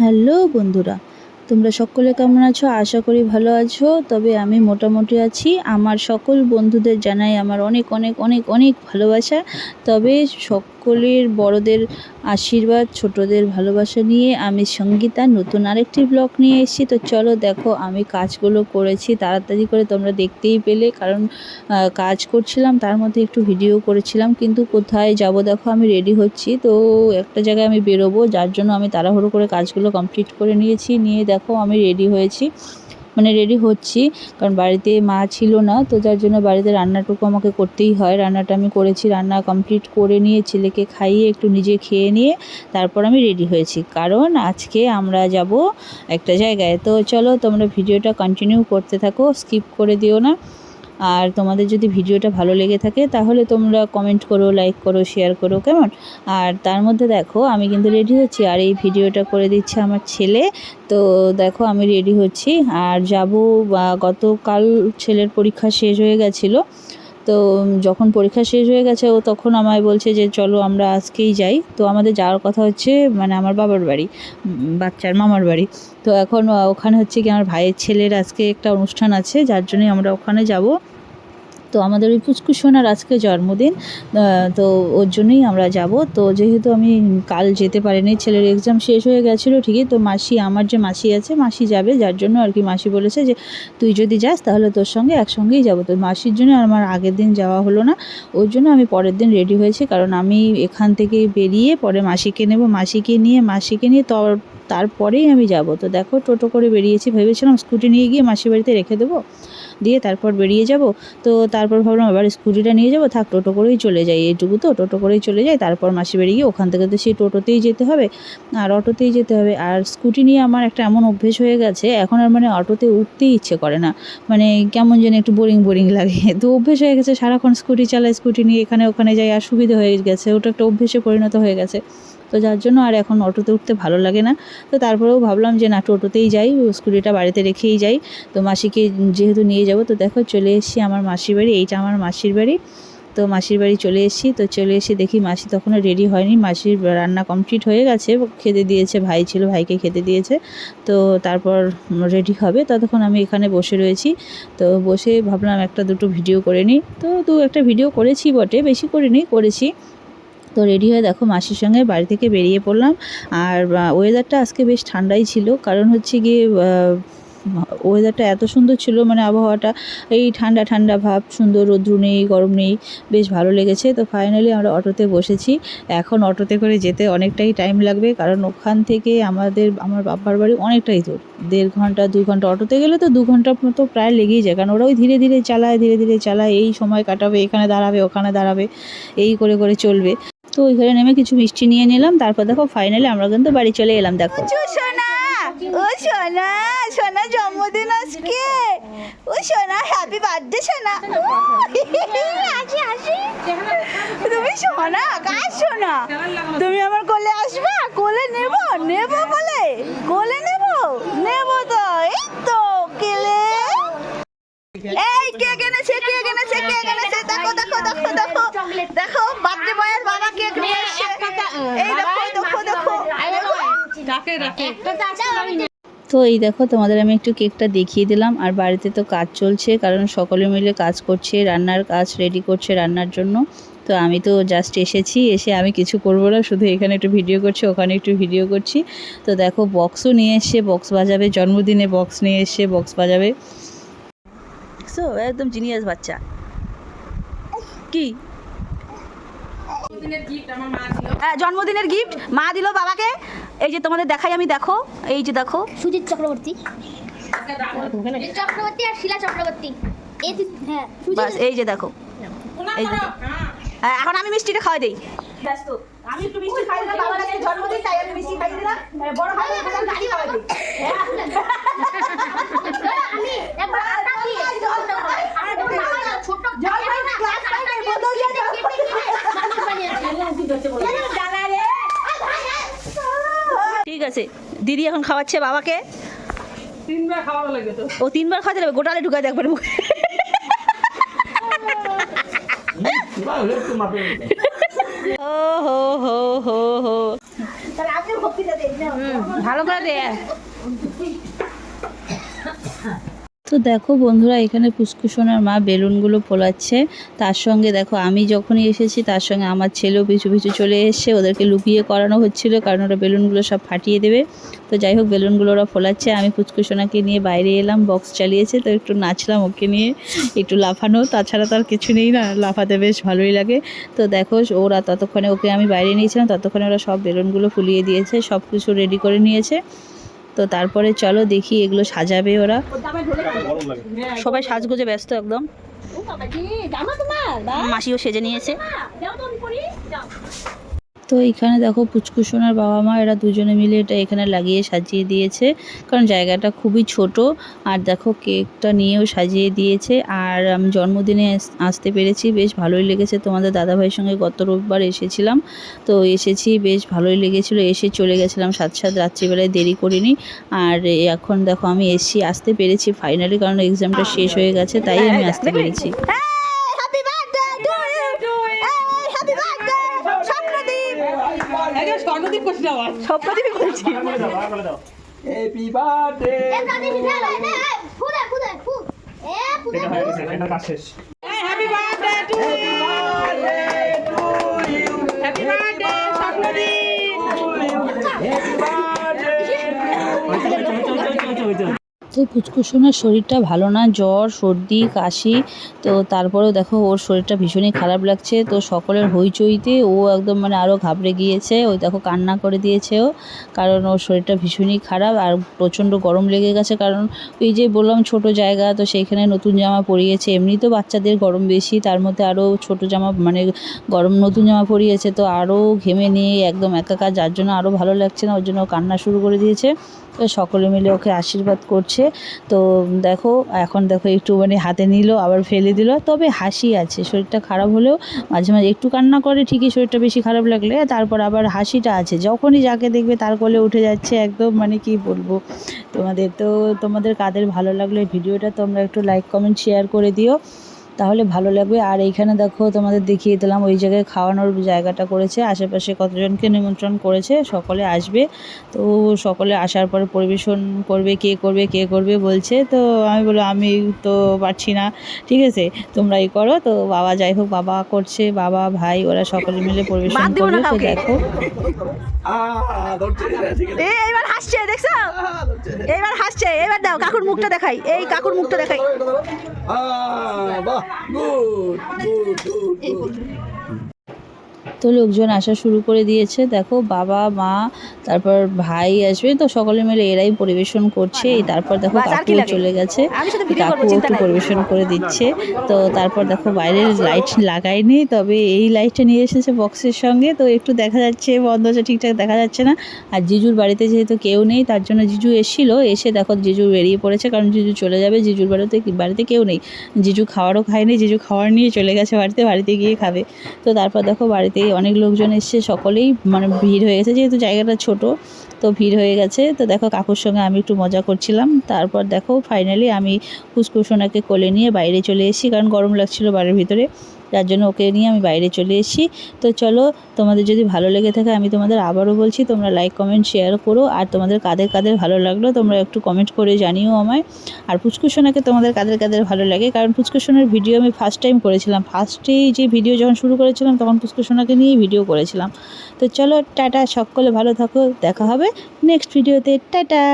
Hello বন্ধুরা, তোমরা সকলে কেমন আছো? আশা করি ভালো আছো। তবে আমি মোটামুটি আছি। আমার সকল বন্ধুদের জানাই আমার অনেক অনেক অনেক অনেক ভালোবাসা। তবে সকলের বড়দের আশীর্বাদ, ছোটদের ভালোবাসা নিয়ে আমি সঙ্গীতা নতুন আরেকটি ব্লগ নিয়ে এসেছি। তো চলো দেখো, আমি কাজগুলো করেছি, তাড়াতাড়ি করে তোমরা দেখতেই পেলে। কারণ কাজ করছিলাম, তার মধ্যে একটু ভিডিও করেছিলাম, কিন্তু কোথায় যাব দেখো, আমি রেডি হচ্ছি। তো একটা জায়গায় আমি বেরোবো, যার জন্য আমি তাড়াহুড়ো করে কাজগুলো কমপ্লিট করে নিয়েছি। নিয়ে দেখো, আমি রেডি হয়েছি। মানে রেডি হচ্ছি। কারণ বাড়িতে মা ছিল না, তো যার জন্য বাড়িতে রান্নাটুকু আমাকে করতেই হয়। রান্নাটা আমি করেছি, রান্না কমপ্লিট করে নিয়ে ছেলেকে খাইয়ে একটু নিজে খেয়ে নিয়ে তারপর আমি রেডি হয়েছি। কারণ আজকে আমরা যাব একটা জায়গায়। তো চলো তোমরা ভিডিওটা কন্টিনিউ করতে থাকো স্কিপ করে দিও না। আর তোমাদের যদি ভিডিওটা ভালো লেগে থাকে, তাহলে তোমরা কমেন্ট করো লাইক করো শেয়ার করো, কেমন? আর তার মধ্যে দেখো, আমি কিন্তু রেডি হচ্ছি। আর এই ভিডিওটা করে দিচ্ছে আমার ছেলে। তো দেখো, আমি রেডি হচ্ছি। আর যাব গতকাল ছেলের পরীক্ষা শেষ হয়ে গেছিল। তো যখন পরীক্ষা শেষ হয়ে গেছে, ও তখন আমায় বলছে যে, চলো আমরা আজকেই যাই। তো আমাদের যাওয়ার কথা হচ্ছে মানে আমার বাবার বাড়ি বাচ্চার মামার বাড়ি। তো এখন ওখানে হচ্ছে কি, আমার ভাইয়ের ছেলের আজকে একটা অনুষ্ঠান আছে, যার জন্যই আমরা ওখানে যাব। তো আমাদের ওই পুচকুসোনার আজকে জন্মদিন তো ওর জন্যই আমরা যাব। তো যেহেতু আমি কাল যেতে পারিনি, ছেলের এক্সাম শেষ হয়ে গেছিল ঠিকই, তো মাসি, আমার যে মাসি আছে, মাসি যাবে, যার জন্য আর কি মাসি বলেছে যে, তুই যদি যাস তাহলে তোর সঙ্গে একসঙ্গেই যাব। তো মাসির জন্য আমার আগের দিন যাওয়া হলো না, ওর জন্য আমি পরের দিন রেডি হয়েছি, কারণ আমি এখান থেকে বেরিয়ে পরে মাসিকে নেব, মাসিকে নিয়ে মাসিকে নিয়ে তো, তারপরেই আমি যাব। তো দেখো টোটো করে বেরিয়েছি, ভেবেছিলাম স্কুটি নিয়ে গিয়ে মাসির বাড়িতে রেখে দেবো। দিয়ে তারপর বেরিয়ে যাব। তো তারপর ভাবলাম আবার স্কুটিটা নিয়ে যাব, থাক টোটো করেই চলে যাই এইটুকু তো, টোটো করেই চলে যাই, তারপর মাসি বাড়ি গিয়ে ওখান থেকে তো সেই টোটোতেই যেতে হবে, আর অটোতেই যেতে হবে। আর স্কুটি নিয়ে আমার একটা এমন অভ্যেস হয়ে গেছে, এখন আর মানে অটোতে উঠতেই ইচ্ছে করে না মানে কেমন যেন একটু বোরিং বোরিং লাগে। তো অভ্যেস হয়ে গেছে, সারাক্ষণ স্কুটি চালাই, স্কুটি নিয়ে এখানে ওখানে যাই, আর সুবিধা হয়ে গেছে, ওটা একটা অভ্যেসে পরিণত হয়ে গেছে। তো যার জন্য আর এখন অটোতে উঠতে ভালো লাগে না। তো তারপরেও ভাবলাম যে না টোটোতেই যাই, স্কুটিটা বাড়িতে রেখেই যাই। তো মাসিকে যেহেতু নিয়ে যাব, তো দেখো চলে এসেছি আমার মাসির বাড়ি, এইটা আমার মাসির বাড়ি। তো মাসির বাড়ি চলে এসেছি, তো চলে এসে দেখি মাসি তখনও রেডি হয়নি। মাসির রান্না কমপ্লিট হয়ে গেছে, খেতে দিয়েছে, ভাই ছিল, ভাইকে খেতে দিয়েছে। তো তারপর রেডি হবে, ততক্ষণ আমি এখানে বসে রয়েছি। তো বসে ভাবলাম একটা দুটো ভিডিও করে নিই। তো দু একটা ভিডিও করেছি বটে, বেশি করিনি, করেছি। তো রেডি হয়ে দেখো মাসির সঙ্গে বাড়ি থেকে বেরিয়ে পড়লাম। আর ওয়েদারটা আজকে বেশ ঠান্ডাই ছিল। কারণ হচ্ছে গিয়ে ওয়েদারটা এত সুন্দর ছিল মানে আবহাওয়াটা, এই ঠান্ডা ঠান্ডা ভাব, সুন্দর রোদ্রু নেই, গরম নেই, বেশ ভালো লেগেছে। তো ফাইনালি আমরা অটোতে বসেছি। এখন অটোতে করে যেতে অনেকটাই টাইম লাগবে, কারণ ওখান থেকে আমাদের, আমার বাবার বাড়ি অনেকটাই দূর। দেড় ঘণ্টা দুই ঘণ্টা অটোতে গেলে তো দু ঘণ্টার মতো প্রায় লেগেই যায়। কারণ ওরাও ধীরে ধীরে চালায়, ধীরে ধীরে চালায়, এই সময় কাটাবে, এখানে দাঁড়াবে, ওখানে দাঁড়াবে, এই করে করে চলবে। তো ওইখানে নেমে কিছু মিষ্টি নিয়ে নিলাম, তারপর দেখো ফাইনালি আমরা কিন্তু বাড়ি চলে এলাম, দেখো। সোনা, ও সোনা সোনা জন্মদিন আজকে। ও সোনা হ্যাপি বার্থডে সোনা। তুমি সোনা, কার সোনা? তুমি আমার কোলে আসবা? কোলে নেব? নেব কোলে কোলে নেব? নেব তো। এই তো, কেলে। এই, কে কেনেছে কে কেনেছে কে কেনেছে? দেখো দেখো দেখো দেখো। দেখো, বার্থডে বয়ের বাবা কেক নিয়ে এসেছে এই দেখো দেখো দেখো তো এই দেখো তোমাদের আমি একটু কেকটা দেখিয়ে দিলাম। আর বাড়িতে তো কাজ চলছে কারণ সকলে মিলে কাজ করছে রান্নার কাজ রেডি করছে রান্নার জন্য। তো আমি তো জাস্ট এসেছি এসে আমি কিছু করব না শুধু এখানে একটু ভিডিও করছি ওখানে একটু ভিডিও করছি। তো দেখো বক্সও নিয়ে এসে বক্স বাজাবে জন্মদিনে বক্স নিয়ে এসে বক্স বাজাবে। সো একদম জিনিয়াস বাচ্চা। কি? হ্যাঁ, জন্মদিনের গিফট মা দিল বাবাকে। এই যে তোমাদের দেখাই আমি দেখো এই যে দেখো। সুজিত চক্রবর্তী। চক্রবর্তী আর শিলা চক্রবর্তী। এই তিন- হ্যাঁ সুজিত বাস এই যে দেখো। হ্যাঁ, এখন আমি মিষ্টিটা খাওয়া দেই। ব্যস্ত। আমি একটু মিষ্টি খাই দিলাম বাবার আজকে জন্মদিন তাই আমি মিষ্টি খাই দিলাম। হ্যাঁ, বড় ভাই এখন গাড়ি খাওয়া দিই আমি একবার আটা দিয়ে আর যখন বাবা না ছোট জল খাই না, গ্লাস খাই না, বোতল দিয়ে জল খাই জানা রে ঠিক আছে দিদি এখন খাওয়াচ্ছে বাবাকে? তিনবার খাওয়া লাগে তো। ও তিনবার খাওয়াতে লাগবে গোটালে ঢুকাই দেখবেন মুখে। ও হো হো হো। হো ভালো করে দে। তো দেখো বন্ধুরা, এখানে পুষ্কুসোনার মা বেলুনগুলো ফোলাচ্ছে। তার সঙ্গে দেখো, আমি যখনই এসেছি, তার সঙ্গে আমার ছেলেও পিছু পিছু চলে এসছে। ওদেরকে লুকিয়ে করানো হচ্ছিল, কারণ ওরা বেলুনগুলো সব ফাটিয়ে দেবে। তো যাই হোক, বেলুনগুলো ওরা ফোলাচ্ছে। আমি পুচকুসোনাকে নিয়ে বাইরে এলাম বক্স চালিয়েছে। তো একটু নাচলাম ওকে নিয়ে, একটু লাফানো। তাছাড়া তো আর কিছু নেই না, লাফাতে বেশ ভালোই লাগে। তো দেখো, ওরা ততক্ষণে ওকে আমি বাইরে নিয়েছিলাম, ততক্ষণে ওরা সব বেলুনগুলো ফুলিয়ে দিয়েছে, সব কিছু রেডি করে নিয়েছে। তো তারপরে চলো দেখি এগুলো সাজাবে ওরা। সবাই সাজগোজে ব্যস্ত একদম। মাসিও সেজে নিয়েছে। তো এখানে দেখো পুচকুসোনার বাবা মা, এরা দুজনে মিলে এটা এখানে লাগিয়ে সাজিয়ে দিয়েছে। কারণ জায়গাটা খুবই ছোট। আর দেখো কেকটা নিয়েও সাজিয়ে দিয়েছে। আর আমি জন্মদিনে আসতে পেরেছি। বেশ ভালোই লেগেছে। তোমাদের দাদাভাইয়ের সঙ্গে গত রোববার এসেছিলাম। তো এসেছি, বেশ ভালোই লেগেছিলো। এসে চলে গেছিলাম সাত সাত রাত্রিবেলায়, দেরি করিনি। আর এখন দেখো আমি এসছি, আসতে পেরেছি ফাইনালি কারণ এক্সামটা শেষ হয়ে গেছে, তাই আমি আসতে পেরেছি। আগে স্বর্ণদীপ করছি আবার স্বপ্নদীপই বলছি হ্যাপি বার্থডে ফুদে ফুদে ফুল এ ফুদে এটা কাজ শেষ। Happy birthday to you happy birthday Swapnadeep তো পুচকুসোনার শরীরটা ভালো না, জ্বর, সর্দি, কাশি। তো তারপরেও দেখো ওর শরীরটা ভীষণই খারাপ লাগছে। তো সকলের হইচইতে ও একদম মানে আরও ঘাবড়ে গিয়েছে। ওই দেখো কান্না করে দিয়েছে ও, কারণ ওর শরীরটা ভীষণই খারাপ আর প্রচণ্ড গরম লেগে গেছে। কারণ ওই যে বললাম ছোট জায়গা, তো সেইখানে নতুন জামা পরিয়েছে। এমনি তো বাচ্চাদের গরম বেশি, তার মধ্যে আরও ছোট জামা মানে গরম নতুন জামা পরিয়েছে। তো আরও ঘেমে নিয়ে একদম একাকার, যার জন্য আরও ভালো লাগছে না, ওর জন্য কান্না শুরু করে দিয়েছে। তো সকলে মিলে ওকে আশীর্বাদ করছে। তো দেখো, এখন দেখো একটুখানি হাতে নিল, আবার ফেলে দিল। তবে হাসি আছে, শরীরটা খারাপ হলেও মাঝে মাঝে একটু কান্না করে ঠিকই শরীরটা বেশি খারাপ লাগলে, তারপর আবার হাসিটা আছে। যখনই যাকে দেখবে তার কোলে উঠে যাচ্ছে একদম মানে কি বলব। তোমাদের তো, তোমাদের কাদের ভালো লাগলে ভিডিওটা তোমরা একটু লাইক কমেন্ট শেয়ার করে দিও। তাহলে ভালো লাগবে। আর এইখানে দেখো তোমাদের দেখিয়ে দিলাম ওই জায়গায় খাওয়ানোর জায়গাটা করেছে। আশেপাশে কতজনকে নিমন্ত্রণ করেছে সকলে আসবে। তো সকলে আসার পরে পরিবেশন করবে কে করবে কে করবে বলছে। তো আমি বললাম আমি তো পারছি না। ঠিক আছে তোমরাই করো। তো বাবা যাই হোক বাবা করছে বাবা ভাই ওরা সকলে মিলে পরিবেশন করবে। তো দেখো। আ ধরছে। ঠিক আছে। এ এবার হাসছে দেখছ? এবার হাসছে এবার দাও কাকুর মুখটা দেখাই এই কাকুর মুখটা দেখাই আ বাহ গুড গুড গুড গুড তো লোকজন আসা শুরু করে দিয়েছে। দেখো বাবা মা তারপর ভাই আসবে। তো সকলে মিলে এরাই পরিবেশন করছে। তারপর দেখো বাস, আর কি কাকুও লাগে? চলে গেছে। চিন্তা একটু পরিবেশন করে দিচ্ছে। তো তারপর দেখো বাইরের লাইট লাগায়নি তবে এই লাইটটা নিয়ে এসেছে বক্সের সঙ্গে। তো একটু দেখা যাচ্ছে বন্ধ আছে ঠিকঠাক দেখা যাচ্ছে না। আর জিজুর বাড়িতে যেহেতু কেউ নেই তার জন্য জিজু এসেছিল। এসে দেখো জিজু বেরিয়ে পড়েছে কারণ জিজু চলে যাবে। জিজুর বাড়িতে বাড়িতে কেউ নেই। জিজু খাওয়ারও খায়নি জিজু খাওয়ার নিয়ে চলে গেছে বাড়িতে বাড়িতে গিয়ে খাবে। তো তারপর দেখো বাড়িতে অনেক লোকজন এসছে সকলেই মানে ভিড় হয়ে গেছে, যেহেতু জায়গাটা ছোট, তো ভিড় হয়ে গেছে। তো দেখো কাকুর সঙ্গে আমি একটু মজা করছিলাম। তারপর দেখো ফাইনালি আমি ফুসকুসোনাকে কোলে নিয়ে বাইরে চলে এসেছি, কারণ গরম লাগছিল বাড়ির ভিতরে। যার জন্য ওকে নিয়ে আমি বাইরে চলে এসেছি। তো চলো, তোমাদের যদি ভালো লেগে থাকে আমি তোমাদের আবারও বলছি, তোমরা লাইক কমেন্ট শেয়ার করো। আর তোমাদের কাদের কাদের ভালো লাগল তোমরা একটু কমেন্ট করে জানিও আমায়। আর পুচকুসোনাকে তোমাদের কাদের কাদের ভালো লাগে? কারণ পুচকুসোনার ভিডিও আমি ফার্স্ট টাইম করেছিলাম। ফার্স্টেই যে ভিডিও যখন শুরু করেছিলাম, তখন পুচকুসোনাকে নিয়েই ভিডিও করেছিলাম। তো চলো, টাটা, সকলে ভালো থাকো। দেখা হবে নেক্সট ভিডিওতে টাটা!